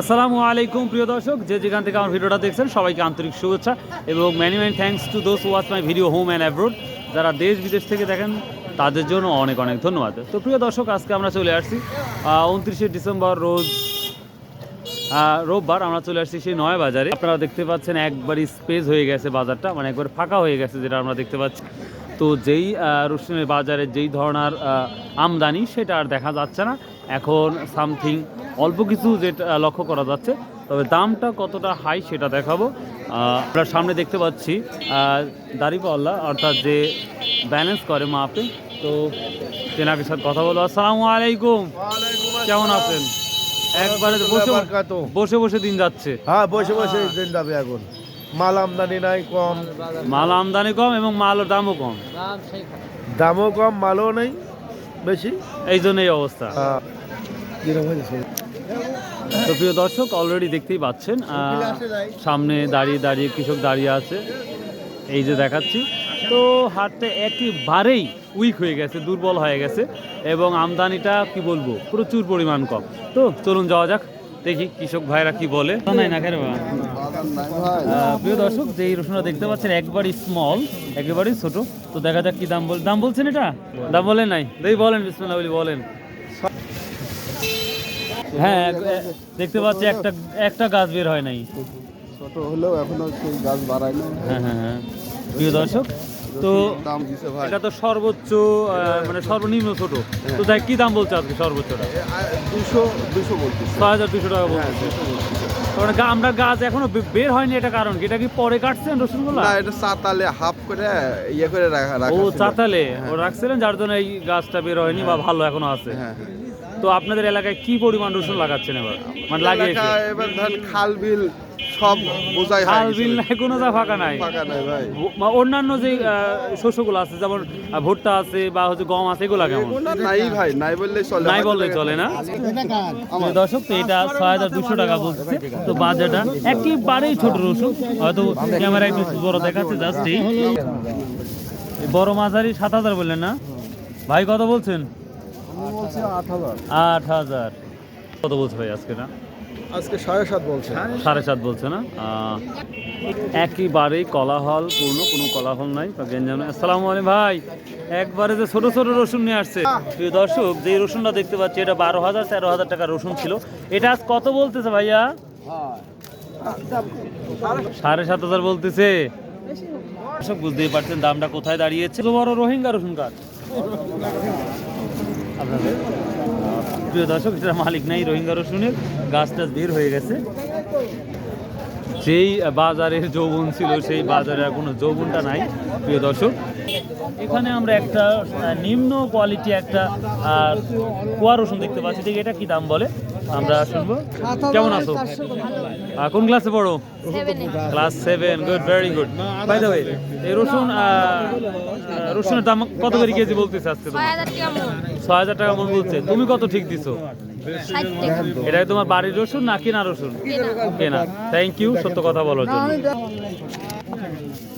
আসসালামু আলাইকুম, প্রিয় দর্শক। যে যেখান থেকে আমার ভিডিওটা দেখছেন, সবাইকে আন্তরিক শুভেচ্ছা এবং many many thanks to those watch my video home and abroad যারা দেশ, বিদেশ থেকে দেখেন, তাদের জন্য অনেক অনেক ধন্যবাদ। তো প্রিয় দর্শক, আজকে আমরা চলে আসছি উনত্রিশে ডিসেম্বর রোজ রোববার আমরা চলে আসছি সেই নয় বাজারে। আপনারা দেখতে পাচ্ছেন, একবারই স্পেস হয়ে গেছে বাজারটা মানে একবার ফাঁকা হয়ে গেছে, যেটা আমরা দেখতে পাচ্ছি। তো যেই রসুনের বাজারে যেই ধরনের আমদানি সেটা আর দেখা যাচ্ছে না। এখন সামথিং অল্প কিছু যেটা লক্ষ্য করা যাচ্ছে। তবে দামটা কতটা হাই সেটা দেখাবো। আমরা সামনে দেখতে পাচ্ছি দাড়িপাল্লা অর্থাৎ যে ব্যালেন্স করে মাপে। তো তেনাকে সাথে কথা বলব। আসসালামু আলাইকুম। কেমন আছেন? একবারে বসে। বসে বসে দিন যাচ্ছে। হ্যাঁ বসে বসে দিন যাবে এখন। মাল আমদানি নাই কম। মাল আমদানি কম এবং মালের দামও কম। দামও কম মালও নেই বেশি। এই জন্য এই অবস্থা। হ্যাঁ। তো প্রিয় দর্শক অলরেডি দেখতেই পাচ্ছেন সামনে দাঁড়িয়ে দাঁড়িয়ে কৃষক দাঁড়িয়ে আছে। এই যে দেখাচ্ছি। তো হাটটা একেবারেই উইক হয়ে গেছে দুর্বল হয়ে গেছে এবং আমদানিটা কি বলব প্রচুর পরিমাণ কম। তো চলুন যাওয়া যাক। দেখি কৃষক ভাইরা কি বলে। প্রিয় দর্শক যে এই রসুনটা দেখতে পাচ্ছেন একবারই স্মল একেবারেই ছোট। তো দেখা যাক কি দাম বল দাম বলছেন এটা? দাম বলেন নাই? দেখি বলেন বিসমুল্লাহ বলি বলেন। হ্যাঁ দেখতে পাচ্ছি একটা একটা গাছ বের হয় নাই। ছোট হলেও এখনও সেই গাছ বাড়ায় না হ্যাঁ হ্যাঁ হ্যাঁ। প্রিয় দর্শক তো এটা তো সর্বোচ্চ মানে সর্বনিম্ন ছোট। তো দেখ কি দাম বলছে আজকে সর্বোচ্চটা? দুশো দুশো বলছিস ছয় হাজার দুশো টাকা বলছে কারণ আমরা গাছ এখনও বের হয়নি এটা কারণ? এটা কি পরে কাটছেন রসুনগুলো? না এটা চাতালে হাফ করে ইয়ে করে রাখা ও চাতালে? ও রাখছিলেন যার জন্য এই গাছটা বের হয়নি বা ভালো এখনও আছে। হ্যাঁ। তো আপনাদের এলাকায় কি পরিমাণ রসুন লাগাচ্ছেন এবার? মানে লাগিয়েছে? এবার ধর খাল বিল সব বোঝাই হয়ে বিল নাই কোনো যা ফাঁকা নাই। ফাঁকা নাই ভাই। অন্যান্য যে শস্যগুলো আছে যেমন ভুট্টা আছে বা হচ্ছে গম আছে এগুলা কেমন? নাই ভাই নাই বললেই চলে। নাই বললে চলে না? দর্শক তো এটা ছয় হাজার দুশো টাকা বলছে। তো বাজারটা একেবারেই ছোট রসুন। হয়তো ক্যামেরা একটু বড় দেখাচ্ছে জাস্ট এই। এই বড় মাঝারি সাত হাজার বললেন না? ভাই কত বলছেন? আট হাজার। কত বলছে ভাই আজকে না আজকে সাড়ে সাত বলছে। সাড়ে সাত বলছে না? একেবারেই কলাহল পূর্ণ, কোনো কলাহল নাই। বা গেঞ্জাম আসসালামু আলাইকুম ভাই। একবারে যে ছোট ছোট রসুন নিয়ে আসছে। প্রিয় দর্শক যে রসুনটা দেখতে পাচ্ছি, এটা বারো হাজার, তেরো হাজার টাকা রসুন ছিল। এটা আজ কত বলতেছে ভাইয়া? সাড়ে সাত হাজার বলতেছে। দর্শক, বুঝতেই পারছেন দামটা কোথায় দাঁড়িয়েছে। বড় রোহিঙ্গা রসুন কাঠ আপনাদের প্রিয় দর্শক এটা মালিক নাই রোহিঙ্গা রসুনের গাছ টাছ বের হয়ে গেছে। যেই বাজারের যৌবন ছিল, সেই বাজারে কোনো যৌবনটা নাই, প্রিয় দর্শক। এখানে আমরা একটা নিম্ন কোয়ালিটি একটা কুয়া রসুন দেখতে পাচ্ছি। এটা কি দাম বলে? আমরা শুনব। কেমন আছো? কোন ক্লাসে পড়ো? Class seven good very good by the way এই রসুন রসুনের দাম কত করে কেজি বলতেছে আজকে ছয় হাজার টাকা মন। বলছে। তুমি কত ঠিক দিছো? এটাই তোমার বাড়ির রসুন না কেনা রসুন? কেনা। থ্যাংক ইউ সত্য কথা বলার জন্য।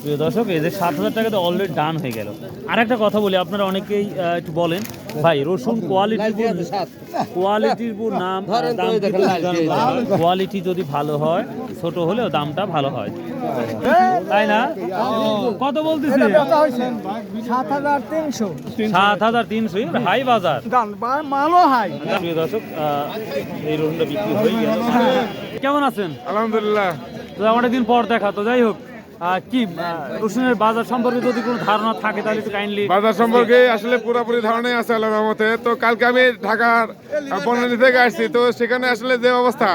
প্রিয় দর্শক এই যে সাত হাজার টাকা তো অলরেডি ডান হয়ে গেল। আর একটা কথা বলি আপনারা অনেকেই একটু বলেন। ভাই রসুন কোয়ালিটির কোয়ালিটির উপর নাম কোয়ালিটি যদি ভালো হয় ছোট হলেও দামটা ভালো হয়। তাই না? কত বলতেছে? সাত হাজার তিনশো। সাত হাজার তিনশো হাই বাজার। মালও হাই প্রিয় দর্শক এই রসুনটা বিক্রি হয়ে গেল। কেমন আছেন? আলহামদুলিল্লাহ। তো অনেকদিন পর দেখা তো যাই হোক। কি রসুনের বাজার সম্পর্কে যদি কোনো ধারণা থাকে তাহলে একটু কাইন্ডলি বাজার সম্পর্কে আসলে পুরোপুরি ধারণাই আছে আল্লাহ রহমতে। তো কালকে আমি ঢাকার বনানী থেকে আসছি তো সেখানে আসলে যে অবস্থা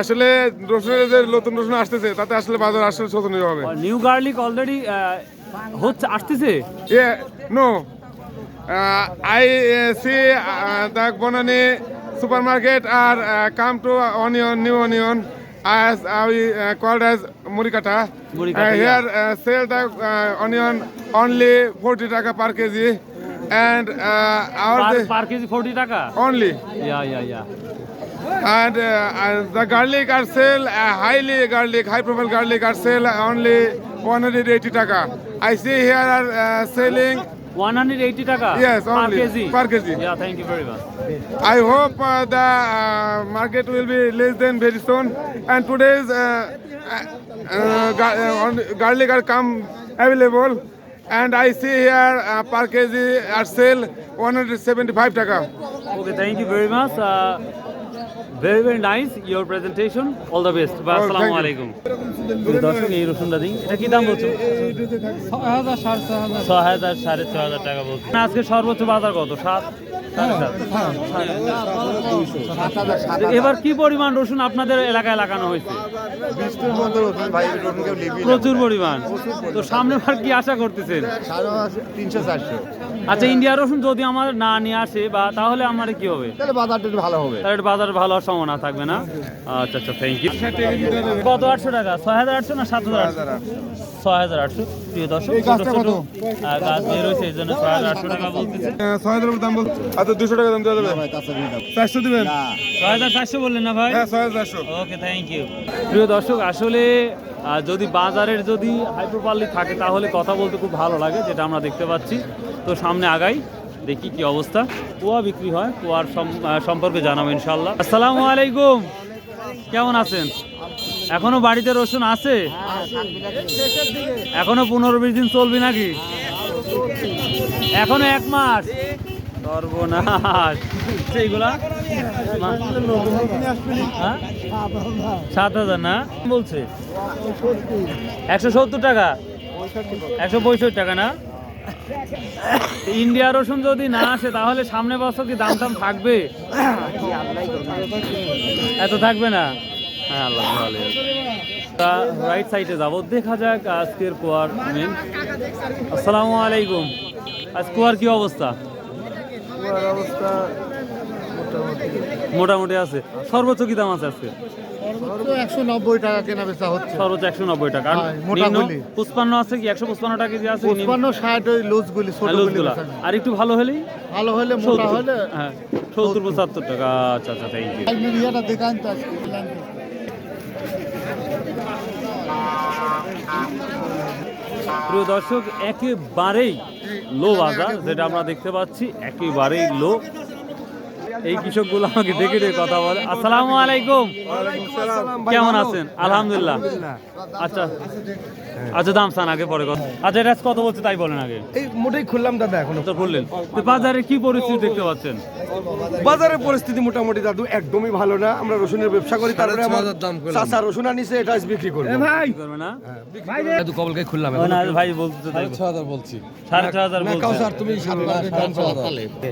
আসলে রসুনের যে নতুন রসুন আসতেছে তাতে আসলে বাজার আসলে শোচনীয় হবে। নিউ গার্লিক অলরেডি হচ্ছে আসতেছে? Yeah, no. Uh, I uh, see uh, the Bonani supermarket are uh, come as uh, we uh, called as murikata. Murikata, Uh, here uh, sell the uh, onion only 40 taka per kg, and uh, our the, per kg forty taka only. Yeah yeah yeah And uh, uh, the garlic are sell uh, highly garlic, high profile garlic are sell only 180 taka. I see here are uh, selling 180 taka? Yes, per only, kg. per kg. Yeah, thank you very much. I hope uh, the uh, market will be less than very soon. And today's uh, uh, gar- uh, garlic are come available. And I see here uh, per kg are sale 175 taka. Okay, thank you very much. Uh, very very nice your presentation. All the best. বা Oh, আসসালামু thank you. আলাইকুম। দর্শক এই রসুনটা দিন এটা কি দাম বলছো ছ হাজার সাড়ে ছয় হাজার টাকা বলছো আজকে সর্বোচ্চ বাজার কত সাত এবার কি পরিমাণ রসুন আপনাদের এলাকায় লাগানো হয়েছে? প্রচুর পরিমাণ। তো সামনে বার কি আশা করতেছেন? তিনশো চারশো আচ্ছা ইন্ডিয়া রসুন যদি আমার না নিয়ে আসে বা তাহলে আমার কি হবে? তাহলে বাজারটা ভালো হবে। তাহলে বাজার ভালো হওয়ার সম্ভাবনা থাকবে না? আচ্ছা আচ্ছা থ্যাংক ইউ কত আটশো টাকা? ছয় হাজার আটশো না সাত হাজার ছয় হাজার আটশো প্রিয় দর্শক ছোট ছোট। গাছ বের হয়েছে এই জন্য ছয় হাজার আটশো টাকা বলতেছে। ছয় হাজার দাম বল আচ্ছা দুশো টাকা দাম দেওয়া যাবে? চারশো দিবেন? ছয় হাজার চারশো বললেন না ভাই? হ্যাঁ ছয় হাজার চারশো। ওকে থ্যাংক ইউ প্রিয় দর্শক আসলে যদি বাজারের যদি হাইপ্রোপালি থাকে তাহলে কথা বলতে খুব ভালো লাগে যেটা আমরা দেখতে পাচ্ছি। তো সামনে আগাই দেখি কি অবস্থা। কুয়া বিক্রি হয় কুয়ার সম- সম্পর্কে জানাব ইনশাল্লাহ আসসালামু আলাইকুম। কেমন আছেন? এখনও বাড়িতে রসুন আছে? এখনও পনেরো বিশ দিন চলবি নাকি? এখনও এক মাস। সেইগুলা? হ্যাঁ? সাত হাজার না? বলছে। একশো সত্তর টাকা। একশো পঁয়ষট্টি টাকা না? ইন্ডিয়া রসুন যদি না আসে, তাহলে সামনে বছর কি দাম টাম থাকবে? এত থাকবে না? হ্যাঁ আল্লাহ ভালো। রাইট সাইডে যাব। দেখা যাক আজকের কুয়ার মেন আসসালামু আলাইকুম। আজ কুয়ার কি অবস্থা? অবস্থা মোটামুটি। আছে। সর্বোচ্চ কি দাম আছে আজকে? একশো টাকা কেনা বেচা হচ্ছে। সর্বোচ্চ একশো নব্বই টাকা। আর হ্যাঁ, মোটা নিম্ন গুলি। পুষ্পান্ন আছে কি? একশো পুষ্পান্ন টাকা কেজি আছে পঁচপান্ন ষাট ওই লুজ গুলি ছোট গুলি লুজগুলা আর একটু ভালো ভালো হলে মোটা হলে হ্যাঁ সত্তর পঁচাত্তর টাকা। আচ্ছা আচ্ছা থ্যাংক ইউ দেখান তো প্রিয় দর্শক একেবারেই লো বাজার যেটা আমরা দেখতে পাচ্ছি একেবারেই লো এই কৃষকগুলো আমাকে ডেকে ডেকে কথা বলে। আসসালামু আলাইকুম। কেমন আছেন? আলহামদুলিল্লাহ। আচ্ছা। আচ্ছা দাম চান আগে পরে কথা। আচ্ছা এটা কত বলছে তাই বলেন আগে। এই মোটেই খুললাম দাদা এখনও। তো বললেন তো বাজারে কি পরিস্থিতি দেখতে পাচ্ছেন? বাজারের পরিস্থিতি মোটামুটি দাদু একদমই ভালো না। আমরা রসুনের ব্যবসা করি তারপরে আমার চাচা রসুন আনিছে এটা আজ বিক্রি করব। কি করবে না? তো কবলকে খুললাম ও না, ভাই বলতে তাই ছ হাজার বলছি। সাড়ে ছ হাজার বলছে। স্যার তুমি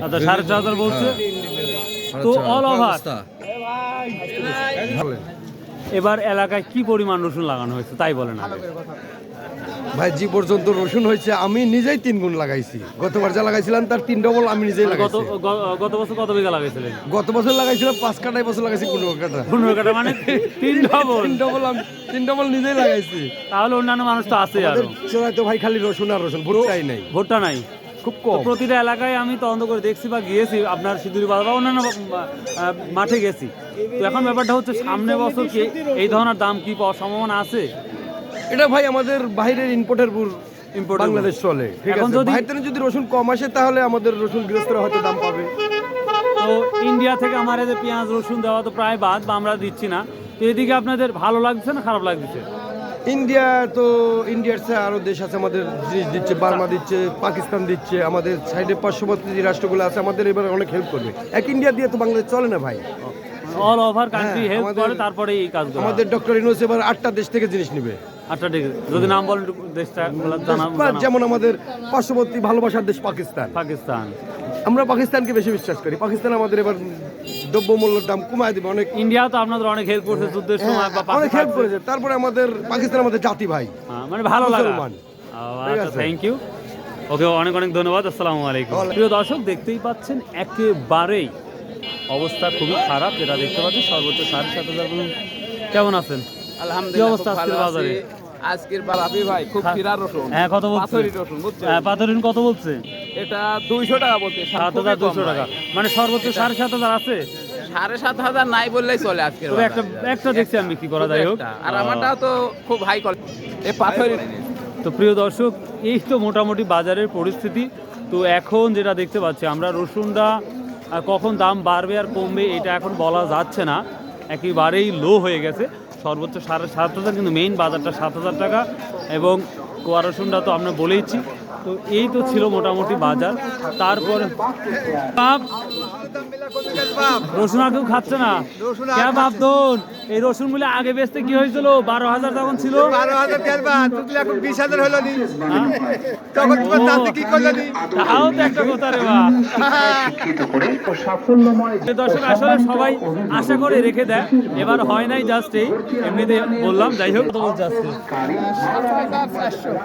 আচ্ছা সাড়ে ছ হাজার বলছে। তো অল ওভার এবার এলাকায় কি পরিমাণ রসুন লাগানো হয়েছে তাই বলেন ভাই যে পর্যন্ত রসুন হয়েছে আমি নিজেই তিন গুণ লাগাইছি। গতবার যা লাগাইছিলাম তার তিন ডবল আমি নিজেই লাগাইছি। গত বছর কত বিঘা লাগাইছিলেন? গত বছর লাগাইছিলাম পাঁচ কাটা বছর লাগাইছি পনেরো কাটা। পনেরো কাটা মানে তিন ডবল তিন ডবল আমি তিন ডবল নিজেই লাগাইছি। তাহলে অন্যান্য মানুষ তো আছে আরও। তো ভাই খালি রসুন আর রসুন ভুট্টাই নাই। ভোটটা নাই। খুব কম। প্রতিটা এলাকায় আমি তদন্ত করে দেখছি বা গিয়েছি আপনার সিঁদুরি বাজার বা অন্যান্য মাঠে গেছি। তো এখন ব্যাপারটা হচ্ছে সামনে বছর কি এই ধরনের দাম কি পাওয়ার সম্ভাবনা আছে? এটা ভাই আমাদের বাইরের ইম্পোর্টের Import বাংলাদেশ চলে ঠিক এখন আছে? যদি- বাইরে যদি রসুন কম আসে তাহলে আমাদের রসুন গৃহস্থরা হয়তো দাম পাবে। তো ইন্ডিয়া থেকে আমার যে পেঁয়াজ রসুন দেওয়া তো প্রায় বাদ বা আমরা দিচ্ছি না। তো এদিকে আপনাদের ভালো লাগছে না খারাপ লাগছে? ইন্ডিয়া তো ইন্ডিয়ার চেয়ে আরও দেশ আছে আমাদের জিনিস দিচ্ছে বার্মা দিচ্ছে পাকিস্তান দিচ্ছে আমাদের সাইডে পার্শ্ববর্তী যে রাষ্ট্রগুলো আছে আমাদের এবার অনেক হেল্প করবে। এক ইন্ডিয়া দিয়ে তো বাংলাদেশ চলে না ভাই? অল ওভার কান্ট্রি হেল্প করে তারপরে এই কাজগুলো। আমাদের ডক্টর ইনোস এবার আটটা দেশ থেকে জিনিস নিবে। ঠিক আছে যদি নাম বলেন দেশটা। যেমন আমাদের পার্শ্ববর্তী ভালোবাসার দেশ পাকিস্তান। পাকিস্তান। আমরা পাকিস্তানকে বেশি বিশ্বাস করি। পাকিস্তান আমাদের এবার দ্রব্যমূল্যের দাম কমায় দিবে। অনেক ইন্ডিয়া তো আপনাদের অনেক হেল্প করছে যুদ্ধের সময় হ্যাঁ, অনেক হেল্প করেছে। তারপরে আমাদের পাকিস্তান আমাদের জাতি ভাই হ্যাঁ, মানে ভালো লাগা। থ্যাংক ইউ ওকে অনেক অনেক ধন্যবাদ আসসালামু আলাইকুম। প্রিয় দর্শক দেখতেই পাচ্ছেন একেবারেই অবস্থা খুবই খারাপ যেটা দেখতে পাচ্ছেন সর্বোচ্চ সাড়ে সাত হাজার বলুন কেমন আছেন? আলহামদুলিল্লাহ অবস্থা আজকের বাজারে? আজকের বাজারে ভাই খুব খা- ফিরা রসুন। হ্যাঁ কত বলছে? পাথরি রসুন বুঝছেন? হ্যাঁ পাথরিন কত বলছে? এটা দুইশো টাকা বলতে সাত হাজার দুশো টাকা। মানে সর্বোচ্চ সাড়ে সাত হাজার আছে? সাড়ে সাত হাজার নাই বললেই চলে আজকের তবে একটা একটা দেখছি আমি বিক্রি করা যাই হোক। আর আমারটা তো খুব হাই কোয়ালিটি এই পাথরি তো প্রিয় দর্শক এই তো মোটামুটি বাজারের পরিস্থিতি। তো এখন যেটা দেখতে পাচ্ছি আমরা রসুনটা কখন দাম বাড়বে আর কমবে এটা এখন বলা যাচ্ছে না। একেবারেই লো হয়ে গেছে। সর্বোচ্চ সাড়ে সাত হাজার কিন্তু মেইন বাজারটা সাত হাজার টাকা। এবং কোয়া রসুনটা তো আমরা বলেইছি। তো এই তো ছিল মোটামুটি বাজার। তারপরে বাপ রসুন আর কেউ খাচ্ছে না। কে বাপদন এই রসুনগুলো আগে বেচতে কি হয়েছিল? বারো হাজার তখন ছিল। বারো হাজার কেনবা তুমি এখন বিশ হাজার হলো নি। হ্যাঁ? তখন তোমার দাঁতে কি করল নি? তাও তো একটা কথা রে দর্শক আসলে সবাই আশা করে রেখে দেয় এবার হয় নাই জাস্ট এই। এমনিতে বললাম যাই হোক। বলছে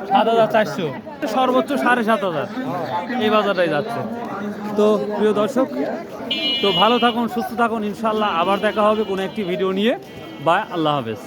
সাত হাজার চারশো। সর্বোচ্চ সাড়ে সাত হাজার। এই বাজারটাই যাচ্ছে। তো প্রিয় দর্শক, তো ভালো থাকুন, সুস্থ থাকুন ইনশাল্লাহ আবার দেখা হবে কোনো একটি ভিডিও নিয়ে। বা আল্লাহ হাফেজ।